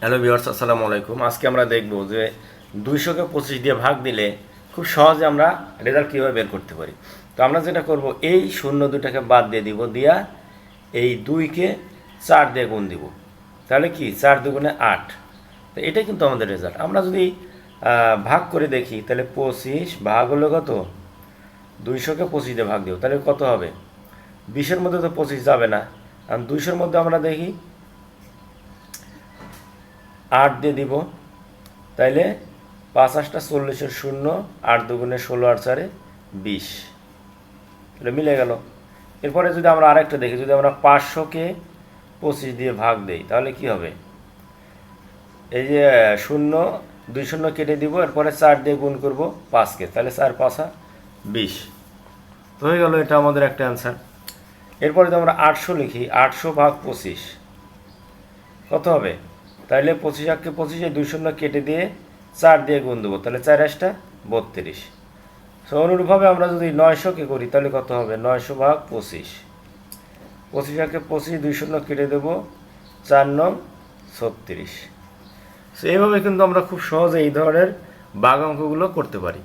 Hello viewers, আসসালামু আলাইকুম। আজকে আমরা দেখব যে দুইশোকে পঁচিশ দিয়ে ভাগ দিলে খুব সহজে আমরা রেজাল্ট কীভাবে বের করতে পারি। তো আমরা যেটা করব, এই শূন্য দুটাকে বাদ দিয়ে দিব, দিয়া এই দুইকে চার দিয়ে গুণ দিব। তাহলে কি? চার দুগুণে আট। তো এটাই কিন্তু আমাদের রেজাল্ট আমরা যদি ভাগ করে দেখি, তাহলে পঁচিশ ভাগ হলো কত? দুইশোকে পঁচিশ দিয়ে ভাগ দিব তাহলে কত হবে? বিশের মধ্যে তো পঁচিশ যাবে না। আর দুইশোর মধ্যে আমরা দেখি আট দিয়ে দিব। তাইলে পাঁচ আটটা চল্লিশের শূন্য, আট দুগুণে ষোলো আর চারে বিশ। এটা মিলে গেল। এরপরে যদি আমরা আরেকটা দেখি, যদি আমরা পাঁচশোকে পঁচিশ দিয়ে ভাগ দেই, তাহলে কি হবে? এই যে, শূন্য, দুই শূন্য কেটে দিব, এরপরে চার দিয়ে গুণ করব পাঁচকে। তাহলে চার, পাঁচা বিশ। তো হয়ে গেল এটা আমাদের একটা অ্যান্সার এরপরে যদি আমরা আটশো লিখি, আটশো ভাগ পঁচিশ, কত হবে? তাহলে পঁচিশ আটকে পঁচিশে দুই শূন্য কেটে দিয়ে চার দিয়ে গুণ দেবো। তাহলে চার আসটা বত্রিশ। সো অনুরূপভাবে আমরা যদি নয়শোকে করি, তাহলে কত হবে? নয়শো ভাগ পঁচিশ। পঁচিশ আটকে পঁচিশ, দুই শূন্য কেটে দেবো, চার নং ছত্রিশ। সো এইভাবে কিন্তু আমরা খুব সহজে এই ধরনের বাঘ অঙ্কগুলো করতে পারি।